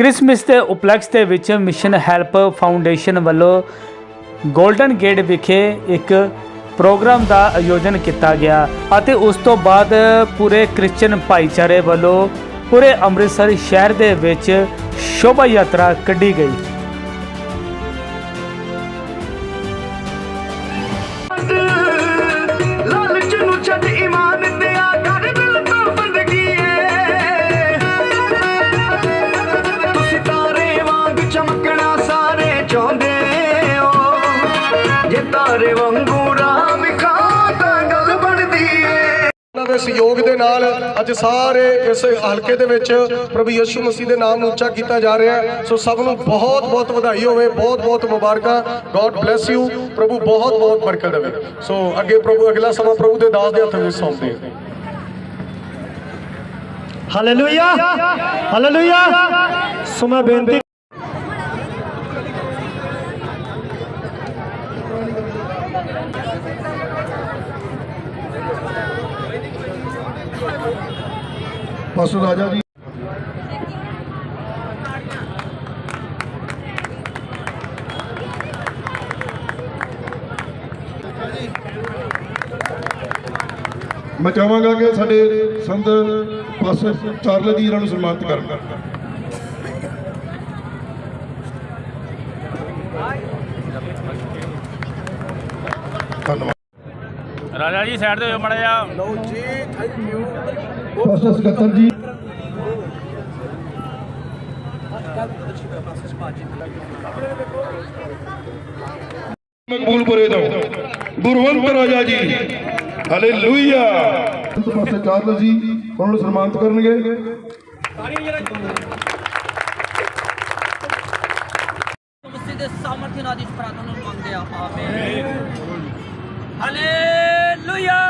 Christmas ਦੇ ਉਪਲਕਸ਼ ਦੇ ਵਿੱਚ ਮਿਸ਼ਨ ਹੈਲਪ ਫਾਊਂਡੇਸ਼ਨ ਵੱਲੋਂ ਗੋਲਡਨ ਗੇਟ ਵਿਖੇ ਇੱਕ ਪ੍ਰੋਗਰਾਮ ਦਾ ਆਯੋਜਨ ਕੀਤਾ ਗਿਆ ਅਤੇ ਉਸ ਤੋਂ ਬਾਅਦ ਪੂਰੇ ਕ੍ਰਿਸਚੀਅਨ ਭਾਈਚਾਰੇ ਵੱਲੋਂ ਪੂਰੇ ਅੰਮ੍ਰਿਤਸਰ ਸ਼ਹਿਰ ਦੇ ਵਿੱਚ ਸ਼ੋਭਾ ਯਾਤਰਾ ਕੱਢੀ ਗਈ। ਸਹਿਯੋਗ ਦੇ ਨਾਲ ਅੱਜ ਸਾਰੇ ਇਸ ਹਲਕੇ ਦੇ ਵਿੱਚ ਪ੍ਰਭੂ ਯਿਸੂ ਮਸੀਹ ਦੇ ਨਾਮ ਨੂੰ ਉੱਚਾ ਕੀਤਾ ਜਾ ਰਿਹਾ ਹੈ। ਸੋ ਸਭ ਨੂੰ ਬਹੁਤ ਬਹੁਤ ਵਧਾਈ ਹੋਵੇ, ਬਹੁਤ ਬਹੁਤ ਮੁਬਾਰਕਾਂ। ਗੋਡ ਬlesਸ ਯੂ ਪ੍ਰਭੂ ਬਹੁਤ ਬਹੁਤ ਬਰਕਤ ਦੇਵੇ। ਸੋ ਅੱਗੇ ਪ੍ਰਭੂ, ਅਗਲਾ ਸਮਾਂ ਪ੍ਰਭੂ ਦੇ ਦਾਸ ਦੇ ਹੱਥ ਵਿੱਚ ਸੌਂਪਦੇ ਹਾਂ। ਹਾਲੇਲੂਇਆ ਹਾਲੇਲੂਇਆ ਸੋ ਮੈਂ ਬੇਨਤੀ ਪਾਸਟਰ ਰਾਜਾ ਜੀ। ਮੈਂ ਚਾਹਾਂਗਾ ਕਿ ਸਾਡੇ ਸੰਤ ਪਾਸਟਰ ਚਾਰਲੇ ਜੀ ਇਹਨਾਂ ਨੂੰ ਸਨਮਾਨਿਤ ਕਰਨ। ਧੰਨਵਾਦ। ਰਾਜਾ ਜੀ ਸਾਈਡ ਤੇ ਹੋ ਮੜਿਆ ਪਾਸਟਰ ਸਕੱਤਰ ਜੀ ਮਕਬੂਲਪੁਰੇ ਤੋਂ। ਗੁਰਵੰਤ ਰਾਜਾ ਜੀ। ਹਾਲੇਲੂਇਆ ਪਾਸਟਰ ਚਾਰਲੇ ਜੀ ਉਹਨਾਂ ਨੂੰ ਸਨਮਾਨਿਤ ਕਰਨਗੇ। ਦੇ ਸਾਮਰਥ्य ਨਾਲ ਇਸ ਪ੍ਰਾਰਥਨਾ ਨੂੰ ਮੰਗਦੇ ਆ ਆਮੀਨ। ਹਾਲੇਲੂਇਆ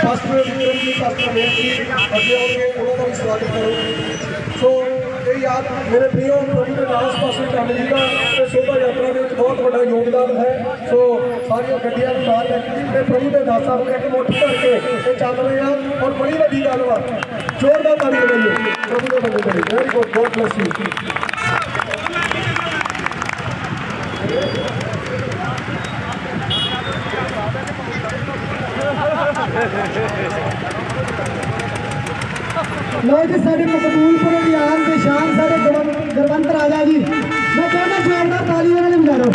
ਪਾਸਟਰ ਵਿਕਰਮ ਜੀ ਪਾਸਟਰ ਬੇਨਤੀ ਅੱਗੇ ਆਉਣਗੇ ਉਹਨਾਂ ਦਾ ਵੀ ਸਵਾਗਤ ਕਰੋ। ਸੋ ਇਹ ਯਾਦ ਮੇਰੇ ਪ੍ਰਿਯੋ ਪ੍ਰਭੂ ਦੇ ਦਾਸ ਪਾਸਟਰ ਚੰਦ ਜੀ ਦਾ ਤੇ ਸ਼ੋਭਾ ਯਾਤਰਾ ਦੇ ਵਿੱਚ ਬਹੁਤ ਵੱਡਾ ਯੋਗਦਾਨ ਹੈ। ਸੋ ਸਾਰੀਆਂ ਗੱਡੀਆਂ ਨੂੰ ਨਾਲ ਲੈ ਕੇ ਤੇ ਪ੍ਰਭੂ ਦੇ ਦਾਸਾਂ ਨੂੰ ਇੱਕ ਮੁੱਠ ਕਰਕੇ ਇਹ ਚੱਲ ਰਹੇ ਆ। ਔਰ ਬੜੀ ਵੱਡੀ ਗੱਲ ਵਾ, ਜ਼ੋਰਦਾਰ ਤਾਲੀ ਬਜਾਈਏ ਪ੍ਰਭੂ ਦੇ ਬੰਦੇ ਦੇ very good God bless you ਲੋ ਜੀ, ਸਾਡੇ ਮਕਬੂਲਪੁਰ ਦੀ ਆਮ ਤੇ ਸ਼ਾਨ ਸਾਡੇ ਗੁਰਵੰ- ਗੁਰਵੰਤ ਰਾਜਾ ਜੀ। ਮੈਂ ਚਾਹੁੰਦਾ ਸ਼ਾਨਦਾਰ ਤਾਲੀ ਉਹਨਾਂ ਨੂੰ ਵਜਾ ਦਿਓ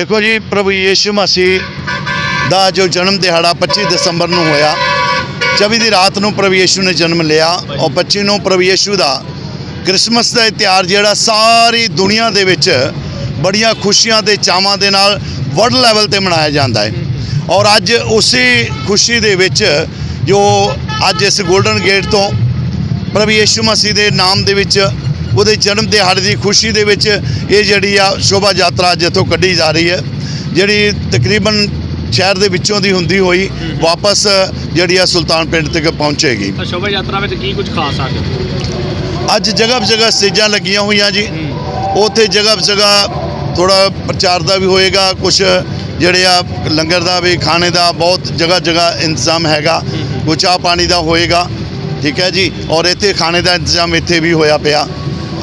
ਦੇਖੋ ਜੀ, ਪ੍ਰਭੂ ਯੀਸ਼ੂ ਮਸੀਹ ਦਾ ਜੋ ਜਨਮ ਦਿਹਾੜਾ 25 ਦਸੰਬਰ ਨੂੰ ਹੋਇਆ 24 ਦੀ ਰਾਤ ਨੂੰ ਪ੍ਰਭੂ ਯੀਸ਼ੂ ਨੇ ਜਨਮ ਲਿਆ ਔਰ 25 ਨੂੰ ਪ੍ਰਭੂ ਯੀਸ਼ੂ ਦਾ ਕ੍ਰਿਸਮਸ ਦਾ ਤਿਉਹਾਰ ਜਿਹੜਾ ਸਾਰੀ ਦੁਨੀਆ ਦੇ ਵਿੱਚ ਬੜੀਆਂ ਖੁਸ਼ੀਆਂ ਤੇ ਚਾਵਾਂ ਦੇ ਨਾਲ ਵਰਲਡ ਲੈਵਲ ਤੇ ਮਨਾਇਆ ਜਾਂਦਾ ਹੈ। ਔਰ ਅੱਜ ਉਸੇ ਖੁਸ਼ੀ ਦੇ ਵਿੱਚ ਜੋ ਅੱਜ ਇਸ 골ਡਨ ਗੇਟ ਤੋਂ ਪ੍ਰਭੂ ਯੀਸ਼ੂ ਮਸੀਹ ਦੇ ਨਾਮ ਦੇ ਵਿੱਚ ਉਹਦੇ ਜਨਮ ਦਿਹਾੜੇ ਦੀ ਖੁਸ਼ੀ ਦੇ ਵਿੱਚ ਇਹ ਜਿਹੜੀ ਆ ਸ਼ੋਭਾ ਯਾਤਰਾ ਅੱਜ ਇੱਥੋਂ ਕੱਢੀ ਜਾ ਰਹੀ ਹੈ। ਜਿਹੜੀ ਤਕਰੀਬਨ ਸ਼ਹਿਰ ਦੇ ਵਿੱਚੋਂ ਦੀ ਹੁੰਦੀ ਹੋਈ ਵਾਪਸ ਜਿਹੜੀ ਆ ਸੁਲਤਾਨ ਪਿੰਡ ਤੱਕ ਪਹੁੰਚੇਗੀ। ਸ਼ੋਭਾ ਯਾਤਰਾ ਵਿੱਚ ਕੀ ਕੁਝ ਖਾਸ ਆ ਅੱਜ ਜਗ੍ਹਾ ਜਗ੍ਹਾ ਸਟੇਜਾਂ ਲੱਗੀਆਂ ਹੋਈਆਂ ਜੀ। ਉੱਥੇ ਜਗ੍ਹਾ ਜਗ੍ਹਾ ਥੋੜਾ ਪ੍ਰਚਾਰ ਦਾ ਵੀ ਹੋਏਗਾ ਕੁਝ ਜਿਹੜੇ ਆ ਲੰਗਰ ਦਾ ਵੀ ਖਾਣੇ ਦਾ ਬਹੁਤ ਜਗ੍ਹਾ ਜਗ੍ਹਾ ਇੰਤਜ਼ਾਮ ਹੈਗਾ। ਕੋਈ ਚਾਹ ਪਾਣੀ ਦਾ ਹੋਏਗਾ ਠੀਕ ਹੈ ਜੀ। ਔਰ ਇੱਥੇ ਖਾਣੇ ਦਾ ਇੰਤਜ਼ਾਮ ਇੱਥੇ ਵੀ ਹੋਇਆ ਪਿਆ।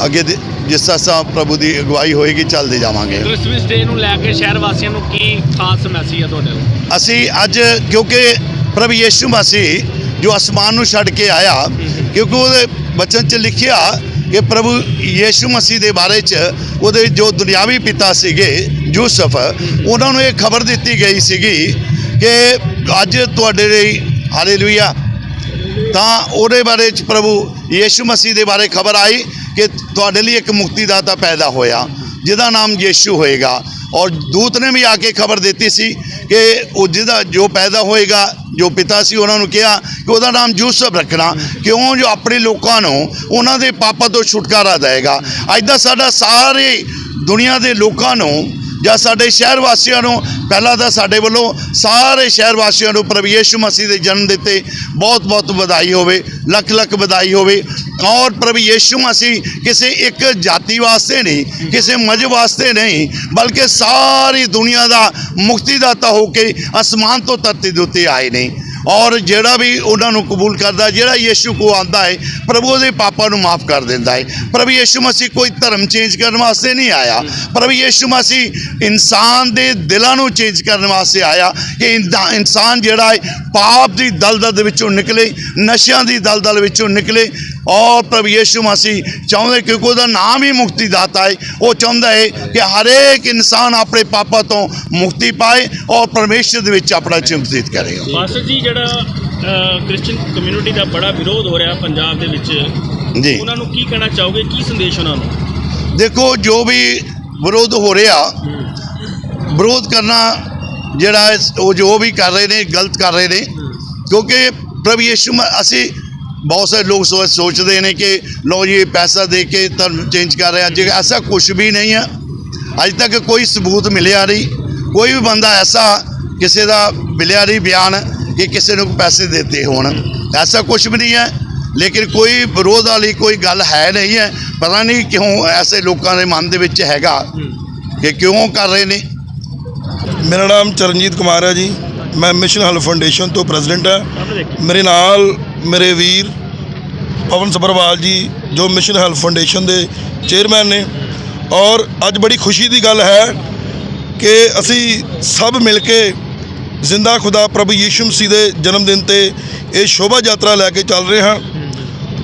ਅੱਗੇ ਜਿਸ ਤਰ੍ਹਾਂ ਪ੍ਰਭੂ ਦੀ ਅਗਵਾਈ ਹੋਏਗੀ ਚੱਲਦੇ ਜਾਵਾਂਗੇ। ਕ੍ਰਿਸਮਸ ਡੇ ਨੂੰ ਲੈ ਕੇ ਸ਼ਹਿਰ ਵਾਸੀਆਂ ਨੂੰ ਕੀ ਖਾਸ ਮੈਸੇਜ ਆ ਤੁਹਾਡੇ ਲਈ? ਅਸੀਂ ਅੱਜ ਕਿਉਂਕਿ ਪ੍ਰਭੂ ਯੀਸ਼ੂ ਮਸੀਹ ਜੋ ਅਸਮਾਨ ਨੂੰ ਛੱਡ ਕੇ ਆਇਆ ਕਿਉਂਕਿ ਉਹਦੇ ਬਚਨ 'ਚ ਲਿਖਿਆ ਕਿ ਪ੍ਰਭੂ ਯੀਸ਼ੂ ਮਸੀਹ ਦੇ ਬਾਰੇ 'ਚ ਉਹਦੇ ਜੋ ਦੁਨਿਆਵੀ ਪਿਤਾ ਸੀਗੇ ਯੂਸਫ ਉਹਨਾਂ ਨੂੰ ਇਹ ਖਬਰ ਦਿੱਤੀ ਗਈ ਸੀਗੀ ਕਿ ਅੱਜ ਤੁਹਾਡੇ ਲਈ ਹਾਲੇਲੂਇਆ ਤਾਂ ਉਹਦੇ ਬਾਰੇ 'ਚ ਪ੍ਰਭੂ ਯੀਸ਼ੂ ਮਸੀਹ ਦੇ ਬਾਰੇ ਖਬਰ ਆਈ ਕਿ ਤੁਹਾਡੇ ਲਈ ਇੱਕ ਮੁਕਤੀਦਾਤਾ ਪੈਦਾ ਹੋਇਆ, ਜਿਹਦਾ ਨਾਮ ਯੀਸ਼ੂ ਹੋਏਗਾ। ਔਰ ਦੂਤ ਨੇ ਵੀ ਆ ਕੇ ਖਬਰ ਦਿੱਤੀ ਸੀ ਕਿ ਉਹ ਜਿਹਦਾ ਜੋ ਪੈਦਾ ਹੋਏਗਾ, ਜੋ ਪਿਤਾ ਸੀ, ਉਹਨਾਂ ਨੂੰ ਕਿਹਾ ਕਿ ਉਹਦਾ ਨਾਮ ਯੂਸਫ ਰੱਖਣਾ। ਕਿਉਂ? ਜੋ ਆਪਣੇ ਲੋਕਾਂ ਨੂੰ ਉਹਨਾਂ ਦੇ ਪਾਪਾਂ ਤੋਂ ਛੁਟਕਾਰਾ ਦੇਵੇਗਾ। ਅੱਜ ਦਾ ਸਾਡਾ ਸਾਰੇ ਦੁਨੀਆ ਦੇ ਲੋਕਾਂ ਨੂੰ ਜਾਂ ਸਾਡੇ ਸ਼ਹਿਰ ਵਾਸੀਆਂ ਨੂੰ, ਪਹਿਲਾਂ ਤਾਂ ਸਾਡੇ ਵੱਲੋਂ ਸਾਰੇ ਸ਼ਹਿਰ ਵਾਸੀਆਂ ਨੂੰ ਪ੍ਰਭੂ ਯੇਸ਼ੂ ਮਸੀਹ ਦੇ ਜਨਮ ਦਿੱਤੇ ਬਹੁਤ ਬਹੁਤ ਵਧਾਈ ਹੋਵੇ, ਲੱਖ ਲੱਖ ਵਧਾਈ ਹੋਵੇ। ਔਰ ਪ੍ਰਭੂ ਯੇਸ਼ੂ ਮਸੀਹ ਕਿਸੇ ਇੱਕ ਜਾਤੀ ਵਾਸਤੇ ਨਹੀਂ, ਕਿਸੇ ਮਜ਼ਹਬ ਵਾਸਤੇ ਨਹੀਂ, ਬਲਕਿ ਸਾਰੀ ਦੁਨੀਆ ਦਾ ਮੁਕਤੀਦਾਤਾ ਹੋ ਕੇ ਅਸਮਾਨ ਤੋਂ ਧਰਤੀ ਦੇ ਉੱਤੇ ਆਏ ਨੇ। ਔਰ ਜਿਹੜਾ ਵੀ ਉਹਨਾਂ ਨੂੰ ਕਬੂਲ ਕਰਦਾ, ਜਿਹੜਾ ਯੀਸ਼ੂ ਕੋ ਆਂਦਾ ਹੈ, ਪ੍ਰਭੂ ਉਹਦੇ ਪਾਪਾਂ ਨੂੰ ਮਾਫ ਕਰ ਦਿੰਦਾ ਹੈ। ਪ੍ਰਭੂ ਯੀਸ਼ੂ ਮਸੀਹ ਕੋਈ ਧਰਮ ਚੇਂਜ ਕਰਨ ਵਾਸਤੇ ਨਹੀਂ ਆਇਆ। ਪ੍ਰਭੂ ਯੀਸ਼ੂ ਮਸੀਹ ਇਨਸਾਨ ਦੇ ਦਿਲਾਂ ਨੂੰ ਚੇਂਜ ਕਰਨ ਵਾਸਤੇ ਆਇਆ। ਕਿ ਇਨਦਾ- ਇਨਸਾਨ ਜਿਹੜਾ ਹੈ, ਪਾਪ ਦੀ ਦਲਦਲ ਦੇ ਵਿੱਚੋਂ ਨਿਕਲੇ, ਨਸ਼ਿਆਂ ਦੀ ਦਲਦਲ ਵਿੱਚੋਂ ਨਿਕਲੇ। ਔਰ ਪ੍ਰਭੂ ਯੀਸ਼ੂ ਮਸੀਹ ਚਾਹੁੰਦੇ ਕਿਉਂਕਿ ਉਹਦਾ ਨਾਮ ਹੀ ਮੁਕਤੀ ਦਾਤਾ ਹੈ। ਉਹ ਚਾਹੁੰਦਾ ਹੈ ਕਿ ਹਰੇਕ ਇਨਸਾਨ ਆਪਣੇ ਪਾਪਾਂ ਤੋਂ ਮੁਕਤੀ ਪਾਏ ਔਰ ਪਰਮੇਸ਼ਰ ਦੇ ਵਿੱਚ ਆਪਣਾ ਚਿੰਤਿਤ ਕਰੇ। ਮਾਸਟਰ ਜੀ, ਜਿਹੜਾ ਕ੍ਰਿਸਚੀਅਨ ਕਮਿਊਨਿਟੀ ਦਾ ਬੜਾ ਵਿਰੋਧ ਹੋ ਰਿਹਾ ਪੰਜਾਬ ਦੇ ਵਿੱਚ ਜੀ। ਉਹਨਾਂ ਨੂੰ ਕੀ ਕਹਿਣਾ ਚਾਹੋਗੇ? ਕੀ ਸੰਦੇਸ਼ ਉਹਨਾਂ ਨੂੰ? ਦੇਖੋ ਜੋ ਵੀ ਵਿਰੋਧ ਹੋ ਰਿਹਾ ਵਿਰੋਧ ਕਰਨਾ ਜਿਹੜਾ ਉਹ ਜੋ ਵੀ ਕਰ ਰਹੇ ਨੇ ਗਲਤ ਕਰ ਰਹੇ ਨੇ ਕਿਉਂਕਿ ਪ੍ਰਭੂ ਯਿਸੂ ਅਸੀਂ ਬਹੁਤ ਸਾਰੇ ਲੋਕ ਸੋਚ ਸੋਚਦੇ ਨੇ ਕਿ ਲੋ ਜੀ ਪੈਸਾ ਦੇ ਕੇ ਧਰਮ ਚੇਂਜ ਕਰ ਰਿਹਾ ਅੱਜ ਐਸਾ ਕੁਝ ਵੀ ਨਹੀਂ ਹੈ ਅੱਜ ਤੱਕ ਕੋਈ ਸਬੂਤ ਮਿਲਿਆ ਨਹੀਂ। ਕੋਈ ਵੀ ਬੰਦਾ ਐਸਾ ਕਿਸੇ ਦਾ ਮਿਲਿਆ ਨਹੀਂ ਬਿਆਨ ਕਿ ਕਿਸੇ ਨੂੰ ਪੈਸੇ ਦਿੱਤੇ ਹੋਣ। ਐਸਾ ਕੁਝ ਵੀ ਨਹੀਂ ਹੈ। ਲੇਕਿਨ ਕੋਈ ਵਿਰੋਧ ਵਾਲੀ ਕੋਈ ਗੱਲ ਹੈ ਨਹੀਂ ਹੈ। ਪਤਾ ਨਹੀਂ ਕਿਉਂ ਐਸੇ ਲੋਕਾਂ ਦੇ ਮਨ ਦੇ ਵਿੱਚ ਹੈਗਾ ਕਿ ਕਿਉਂ ਕਰ ਰਹੇ ਨੇ। ਮੇਰਾ ਨਾਮ ਚਰਨਜੀਤ ਕੁਮਾਰ ਹੈ ਜੀ। ਮੈਂ ਮਿਸ਼ਨ ਹਲ ਫਾਊਂਡੇਸ਼ਨ ਤੋਂ ਪ੍ਰੈਜ਼ੀਡੈਂਟ ਹਾਂ। ਮੇਰੇ ਨਾਲ ਮੇਰੇ ਵੀਰ ਪਵਨ ਸਬਰਵਾਲ ਜੀ, ਜੋ ਮਿਸ਼ਨ ਹਲ ਫਾਊਂਡੇਸ਼ਨ ਦੇ ਚੇਅਰਮੈਨ ਨੇ। ਔਰ ਅੱਜ ਬੜੀ ਖੁਸ਼ੀ ਦੀ ਗੱਲ ਹੈ ਕਿ ਅਸੀਂ ਸਭ ਮਿਲ ਕੇ ਜ਼ਿੰਦਾ ਖੁਦਾ ਪ੍ਰਭੂ ਯੀਸ਼ੂ ਮਸੀਹ ਦੇ ਜਨਮ ਦਿਨ ਤੇ ਇਹ ਸ਼ੋਭਾ ਯਾਤਰਾ ਲੈ ਕੇ ਚੱਲ ਰਹੇ। ਹਾਂ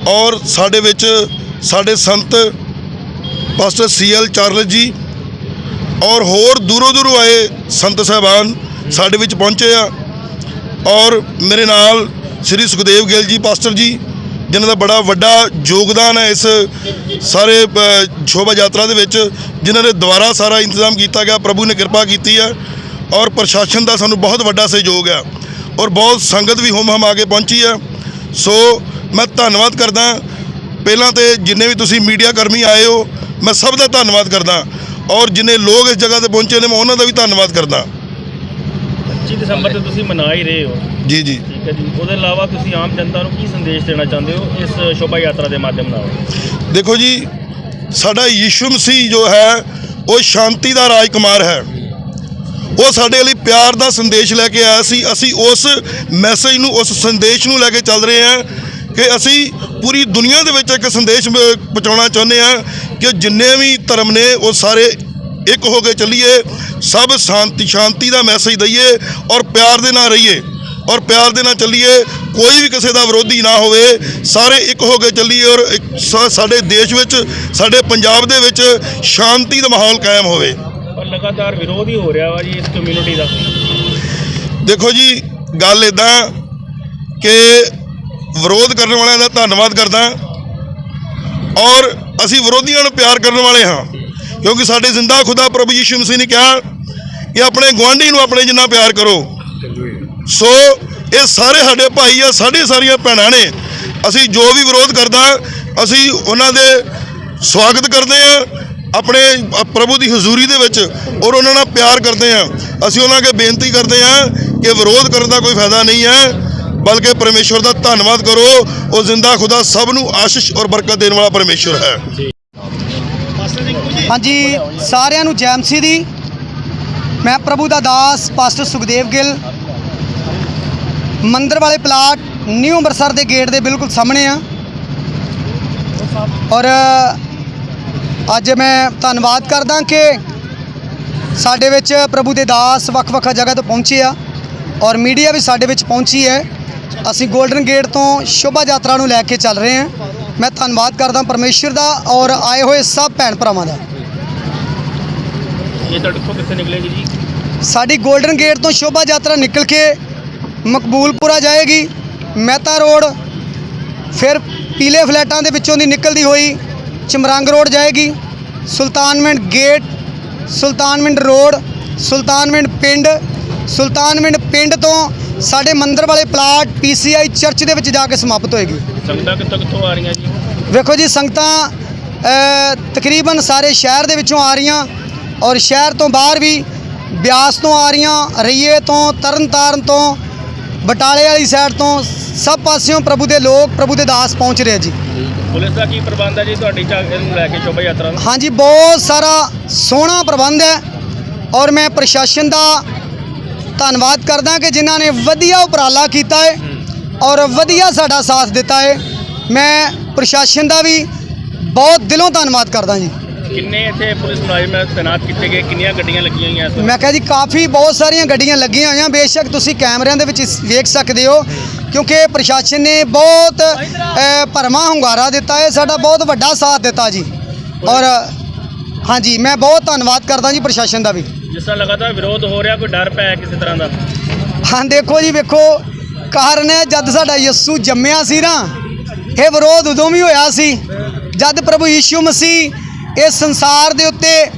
ਔਰ ਸਾਡੇ ਵਿੱਚ ਸਾਡੇ ਸੰਤ ਪਾਸਟਰ ਸੀਐਲ ਚਾਰਲਸ ਜੀ ਔਰ ਹੋਰ ਦੂਰੋਂ ਦੂਰੋਂ ਆਏ ਸੰਤ ਸਾਹਿਬਾਨ ਸਾਡੇ ਵਿੱਚ ਪਹੁੰਚੇ ਆ। ਔਰ ਮੇਰੇ ਨਾਲ ਸ੍ਰੀ ਸੁਖਦੇਵ ਗਿੱਲ ਜੀ ਪਾਸਟਰ ਜੀ, ਜਿਨ੍ਹਾਂ ਦਾ ਬੜਾ ਵੱਡਾ ਯੋਗਦਾਨ ਹੈ ਇਸ ਸਾਰੇ ਸ਼ੋਭਾ ਯਾਤਰਾ ਦੇ ਵਿੱਚ, ਜਿਨ੍ਹਾਂ ਨੇ ਦੁਬਾਰਾ ਸਾਰਾ ਇੰਤਜ਼ਾਮ ਕੀਤਾ ਗਿਆ, ਪ੍ਰਭੂ ਨੇ ਕਿਰਪਾ ਕੀਤੀ ਹੈ ਔਰ ਪ੍ਰਸ਼ਾਸਨ ਦਾ ਸਾਨੂੰ ਬਹੁਤ ਵੱਡਾ ਸਹਿਯੋਗ ਹੈ ਔਰ ਬਹੁਤ ਸੰਗਤ ਵੀ ਹੁਮ ਹਮਾ ਕੇ ਪਹੁੰਚੀ ਹੈ ਸੋ ਮੈਂ ਧੰਨਵਾਦ ਕਰਦਾ। ਪਹਿਲਾਂ ਤੇ ਜਿੰਨੇ ਵੀ ਤੁਸੀਂ ਮੀਡੀਆ ਕਰਮੀ ਆਏ ਹੋ ਮੈਂ ਸਭ ਦਾ ਧੰਨਵਾਦ ਕਰਦਾ। ਔਰ ਜਿੰਨੇ ਲੋਕ ਇਸ ਜਗ੍ਹਾ ਤੇ ਪਹੁੰਚੇ ਨੇ ਮੈਂ ਉਹਨਾਂ ਦਾ ਵੀ ਧੰਨਵਾਦ ਕਰਦਾ। 25 ਦਸੰਬਰ ਤੇ ਤੁਸੀਂ ਮਨਾ ਹੀ ਰਹੇ ਹੋ। ਜੀ ਜੀ। ਠੀਕ ਹੈ ਜੀ। ਉਹਦੇ ਇਲਾਵਾ ਤੁਸੀਂ ਆਮ ਜਨਤਾ ਨੂੰ ਕੀ ਸੰਦੇਸ਼ ਦੇਣਾ ਚਾਹੁੰਦੇ ਹੋ ਇਸ ਸ਼ੋਭਾ ਯਾਤਰਾ ਦੇ ਮਾਧਿਅਮ ਨਾਲ? ਦੇਖੋ ਜੀ ਸਾਡਾ ਯੀਸ਼ੂ ਮਸੀਹ ਜੋ ਹੈ ਉਹ ਸ਼ਾਂਤੀ ਦਾ ਰਾਜਕੁਮਾਰ ਹੈ। ਉਹ ਸਾਡੇ ਲਈ ਪਿਆਰ ਦਾ ਸੰਦੇਸ਼ ਲੈ ਕੇ ਆਇਆ ਸੀ। ਅਸੀਂ ਉਸ ਮੈਸੇਜ ਨੂੰ, ਉਸ ਸੰਦੇਸ਼ ਨੂੰ ਲੈ ਕੇ ਚੱਲ ਰਹੇ ਹਾਂ ਕਿ ਅਸੀਂ ਪੂਰੀ ਦੁਨੀਆ ਦੇ ਵਿੱਚ ਇੱਕ ਸੰਦੇਸ਼ ਪਹੁੰਚਾਉਣਾ ਚਾਹੁੰਦੇ ਹਾਂ ਕਿ ਜਿੰਨੇ ਵੀ ਧਰਮ ਨੇ, ਉਹ ਸਾਰੇ ਇੱਕ ਹੋ ਕੇ ਚੱਲੀਏ, ਸਭ ਸ਼ਾਂਤੀ ਸ਼ਾਂਤੀ ਦਾ ਮੈਸੇਜ ਦਈਏ ਔਰ ਪਿਆਰ ਦੇ ਨਾਲ ਰਹੀਏ ਔਰ ਪਿਆਰ ਦੇ ਨਾਲ ਚੱਲੀਏ। ਕੋਈ ਵੀ ਕਿਸੇ ਦਾ ਵਿਰੋਧੀ ਨਾ ਹੋਵੇ, ਸਾਰੇ ਇੱਕ ਹੋ ਕੇ ਚੱਲੀਏ ਔਰ ਇੱਕ ਸਾ- ਸਾਡੇ ਦੇਸ਼ ਵਿੱਚ, ਸਾਡੇ ਪੰਜਾਬ ਦੇ ਵਿੱਚ ਸ਼ਾਂਤੀ ਦਾ ਮਾਹੌਲ ਕਾਇਮ ਹੋਵੇ। ਲਗਾਤਾਰ ਵਿਰੋਧ ਹੀ ਹੋ ਰਿਹਾ ਵਾ ਜੀ ਇਸ ਕਮਿਊਨਿਟੀ ਦਾ। ਦੇਖੋ ਜੀ, ਗੱਲ ਇਦਾਂ ਕਿ ਵਿਰੋਧ ਕਰਨ ਵਾਲਿਆਂ ਦਾ ਧੰਨਵਾਦ ਕਰਦਾ ਔਰ ਅਸੀਂ ਵਿਰੋਧੀਆਂ ਨੂੰ ਪਿਆਰ ਕਰਨ ਵਾਲੇ ਹਾਂ, ਕਿਉਂਕਿ ਸਾਡੇ ਜ਼ਿੰਦਾ ਖੁਦਾ ਪ੍ਰਭੂ ਯੀਸ਼ੂ ਮਸੀਹ ਨੇ ਕਿਹਾ ਕਿ ਆਪਣੇ ਗੁਆਂਢੀ ਨੂੰ ਆਪਣੇ ਜਿੰਨਾ ਪਿਆਰ ਕਰੋ। ਸੋ ਇਹ ਸਾਰੇ ਸਾਡੇ ਭਾਈ ਆ, ਸਾਡੇ ਸਾਰੀਆਂ ਭੈਣਾਂ ਨੇ। ਅਸੀਂ ਜੋ ਵੀ ਵਿਰੋਧ ਕਰਦਾ, ਅਸੀਂ ਉਹਨਾਂ ਦੇ ਸਵਾਗਤ ਕਰਦੇ ਆ ਆਪਣੇ ਪ੍ਰਭੂ ਦੀ ਹਜ਼ੂਰੀ ਦੇ ਵਿੱਚ ਔਰ ਉਹਨਾਂ ਨਾਲ ਪਿਆਰ ਕਰਦੇ ਆ ਅਸੀਂ ਉਹਨਾਂ ਅੱਗੇ ਬੇਨਤੀ ਕਰਦੇ ਆ ਕਿ ਵਿਰੋਧ ਕਰਨ ਦਾ ਕੋਈ ਫਾਇਦਾ ਨਹੀਂ ਹੈ, ਬਲਕਿ ਪਰਮੇਸ਼ਵਰ ਦਾ ਧੰਨਵਾਦ ਕਰੋ। ਉਹ ਜ਼ਿੰਦਾ ਖੁਦਾ ਸਭ ਨੂੰ ਆਸ਼ੀਸ਼ ਔਰ ਬਰਕਤ ਦੇਣ ਵਾਲਾ ਪਰਮੇਸ਼ਵਰ ਹੈ। ਹਾਂਜੀ, ਸਾਰਿਆਂ ਨੂੰ ਜੈਮਸੀ ਦੀ। ਮੈਂ ਪ੍ਰਭੂ ਦਾ ਦਾਸ, ਪਾਸਟਰ ਸੁਖਦੇਵ ਗਿੱਲ। ਮੰਦਰ ਵਾਲੇ ਪਲਾਟ ਨਿਊ ਅੰਮ੍ਰਿਤਸਰ ਦੇ ਗੇਟ ਦੇ ਬਿਲਕੁਲ ਸਾਹਮਣੇ ਆ। ਔਰ ਅੱਜ ਮੈਂ ਧੰਨਵਾਦ ਕਰਦਾ ਕਿ ਸਾਡੇ ਵਿੱਚ ਪ੍ਰਭੂ ਦੇ ਦਾਸ ਵੱਖ-ਵੱਖ ਜਗ੍ਹਾ ਤੋਂ ਪਹੁੰਚੇ ਆ ਔਰ ਮੀਡੀਆ ਵੀ ਸਾਡੇ ਵਿੱਚ ਪਹੁੰਚੀ ਹੈ। ਅਸੀਂ 골ਡਨ ਗੇਟ ਤੋਂ ਸ਼ੋਭਾ ਯਾਤਰਾ ਨੂੰ ਲੈ ਕੇ ਚੱਲ ਰਹੇ ਹਾਂ। ਮੈਂ ਧੰਨਵਾਦ ਕਰਦਾ ਪਰਮੇਸ਼ਰ ਦਾ ਔਰ ਆਏ ਹੋਏ ਸਭ ਭੈਣ ਭਰਾਵਾਂ ਦਾ। ਇਹ ਤੁਹਾਡੇ ਤੋਂ ਕਿੱਥੇ ਨਿਕਲੇਗੀ ਜੀ? ਸਾਡੀ 골ਡਨ ਗੇਟ ਤੋਂ ਸ਼ੋਭਾ ਯਾਤਰਾ ਨਿਕਲ ਕੇ ਮਕਬੂਲਪੁਰਾ ਜਾਏਗੀ। ਮਹਿਤਾ ਰੋਡ ਫਿਰ ਪੀਲੇ ਫਲੈਟਾਂ ਦੇ ਵਿੱਚੋਂ ਦੀ ਨਿਕਲਦੀ ਹੋਈ ਚਮਰੰਗ ਰੋਡ ਜਾਏਗੀ ਸੁਲਤਾਨਵਿੰਡ ਗੇਟ ਸੁਲਤਾਨਵਿੰਡ ਰੋਡ ਸੁਲਤਾਨਵਿੰਡ ਪਿੰਡ ਸੁਲਤਾਨਵਿੰਡ ਪਿੰਡ ਤੋਂ ਸਾਡੇ ਮੰਦਰ ਵਾਲੇ ਪਲਾਟ ਪੀਸੀਆਈ ਚਰਚ ਦੇ ਵਿੱਚ ਜਾ ਕੇ ਸਮਾਪਤ ਹੋਏਗੀ। ਸੰਗਤਾਂ ਕਿੱਥੋਂ ਕਿੱਥੋਂ ਆ ਰਹੀਆਂ ਜੀ? ਵੇਖੋ ਜੀ ਸੰਗਤਾਂ ਅ, ਤਕਰੀਬਨ ਸਾਰੇ ਸ਼ਹਿਰ ਦੇ ਵਿੱਚੋਂ ਆ ਰਹੀਆਂ ਔਰ ਸ਼ਹਿਰ ਤੋਂ ਬਾਹਰ ਵੀ ਬਿਆਸ ਤੋਂ ਆ ਰਹੀਆਂ ਰਈਏ ਤੋਂ ਤਰਨਤਾਰਨ ਤੋਂ ਬਟਾਲੇ ਵਾਲੀ ਸਾਈਡ ਤੋਂ ਸਭ ਪਾਸਿਓਂ ਪ੍ਰਭੂ ਦੇ ਲੋਕ ਪ੍ਰਭੂ ਦੇ ਦਾਸ ਪਹੁੰਚ ਰਹੇ ਜੀ। ਪੁਲਿਸ ਦਾ ਕੀ ਪ੍ਰਬੰਧ ਹੈ ਜੀ? ਤੁਹਾਡੀ ਝਾਕ ਨੂੰ ਲੈ ਕੇ ਸ਼ੋਭਾ ਯਾਤਰਾ ਨੂੰ? ਹਾਂਜੀ ਬਹੁਤ ਸਾਰਾ ਸੋਹਣਾ ਪ੍ਰਬੰਧ ਹੈ ਔਰ ਮੈਂ ਪ੍ਰਸ਼ਾਸਨ ਦਾ ਧੰਨਵਾਦ ਕਰਦਾ ਕਿ ਜਿਨ੍ਹਾਂ ਨੇ ਵਧੀਆ ਉਪਰਾਲਾ ਕੀਤਾ ਹੈ। ਔਰ ਵਧੀਆ ਸਾਡਾ ਸਾਥ ਦਿੱਤਾ ਹੈ। ਮੈਂ ਪ੍ਰਸ਼ਾਸਨ ਦਾ ਵੀ ਬਹੁਤ ਦਿਲੋਂ ਧੰਨਵਾਦ ਕਰਦਾ ਜੀ। ਕਿੰਨੇ ਇੱਥੇ ਪੁਲਿਸ ਮੁਲਾਜ਼ਮ ਤੈਨਾਤ ਕੀਤੇ ਗਏ? ਕਿੰਨੀਆਂ ਗੱਡੀਆਂ ਲੱਗੀਆਂ ਹੋਈਆਂ ਇਸ? ਮੈਂ ਕਿਹਾ ਜੀ ਕਾਫੀ ਬਹੁਤ ਸਾਰੀਆਂ ਗੱਡੀਆਂ ਲੱਗੀਆਂ ਹੋਈਆਂ। ਬੇਸ਼ੱਕ ਤੁਸੀਂ ਕੈਮਰਿਆਂ ਦੇ ਵਿੱਚ ਇਸ- ਵੇਖ ਸਕਦੇ ਹੋ ਕਿਉਂਕਿ ਪ੍ਰਸ਼ਾਸਨ ਨੇ ਬਹੁਤ ਅ, ਭਰਵਾਂ ਹੁੰਗਾਰਾ ਦਿੱਤਾ। ਹੈ ਸਾਡਾ ਬਹੁਤ ਵੱਡਾ ਸਾਥ ਦਿੱਤਾ ਜੀ। ਔਰ ਹਾਂਜੀ ਮੈਂ ਬਹੁਤ ਧੰਨਵਾਦ ਕਰਦਾ ਜੀ ਪ੍ਰਸ਼ਾਸਨ ਦਾ ਵੀ। ਜਿਸ ਤਰ੍ਹਾਂ ਲਗਾਤਾਰ ਵਿਰੋਧ ਹੋ ਰਿਹਾ ਕੋਈ ਡਰ ਪਿਆ ਕਿਸੇ ਤਰ੍ਹਾਂ ਦਾ? ਹਾਂ ਦੇਖੋ ਜੀ ਵੇਖੋ ਕਾਰਨ ਹੈ ਜਦ ਸਾਡਾ ਯਿਸੂ ਜੰਮਿਆ ਸੀ ਨਾ ਇਹ ਵਿਰੋਧ ਉਦੋਂ ਵੀ ਹੋਇਆ ਸੀ ਜਦ ਪ੍ਰਭੂ ਯੀਸ਼ੂ ਮਸੀਹ ਇਸ ਸੰਸਾਰ ਦੇ ਉੱਤੇ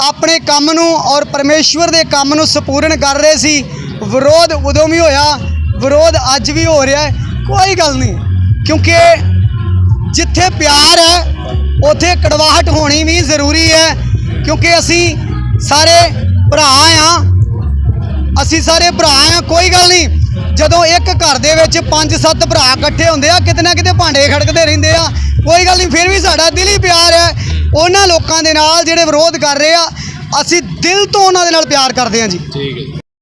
ਆਪਣੇ ਕੰਮ ਨੂੰ ਔਰ ਪਰਮੇਸ਼ਵਰ ਦੇ ਕੰਮ ਨੂੰ ਸੰਪੂਰਨ ਕਰ ਰਹੇ ਸੀ। ਵਿਰੋਧ ਉਦੋਂ ਵੀ ਹੋਇਆ, ਵਿਰੋਧ ਅੱਜ ਵੀ ਹੋ ਰਿਹਾ ਹੈ, ਕੋਈ ਗੱਲ ਨਹੀਂ। ਕਿਉਂਕਿ ਜਿੱਥੇ ਪਿਆਰ ਹੈ, ਉੱਥੇ ਕੜਵਾਹਟ ਹੋਣੀ ਵੀ ਜ਼ਰੂਰੀ ਹੈ। ਕਿਉਂਕਿ ਅਸੀਂ ਸਾਰੇ ਭਰਾ ਆ ਅਸੀਂ ਸਾਰੇ ਭਰਾ ਆ ਕੋਈ ਗੱਲ ਨਹੀਂ। ਜਦੋਂ ਇੱਕ ਘਰ ਦੇ ਵਿੱਚ ਪੰਜ ਸੱਤ ਭਰਾ ਇਕੱਠੇ ਹੁੰਦੇ ਆ, ਕਿਤੇ ਨਾ ਕਿਤੇ ਭਾਂਡੇ ਖੜਕਦੇ ਰਹਿੰਦੇ ਆ। ਕੋਈ ਗੱਲ ਨਹੀਂ, ਫਿਰ ਵੀ ਸਾਡਾ ਦਿਲੀ ਪਿਆਰ ਹੈ। ਉਹਨਾਂ ਲੋਕਾਂ ਦੇ ਨਾਲ ਜਿਹੜੇ ਵਿਰੋਧ ਕਰ ਰਹੇ ਆ, ਅਸੀਂ ਦਿਲ ਤੋਂ ਉਹਨਾਂ ਦੇ ਨਾਲ ਪਿਆਰ ਕਰਦੇ ਹਾਂ ਜੀ। ਠੀਕ ਹੈ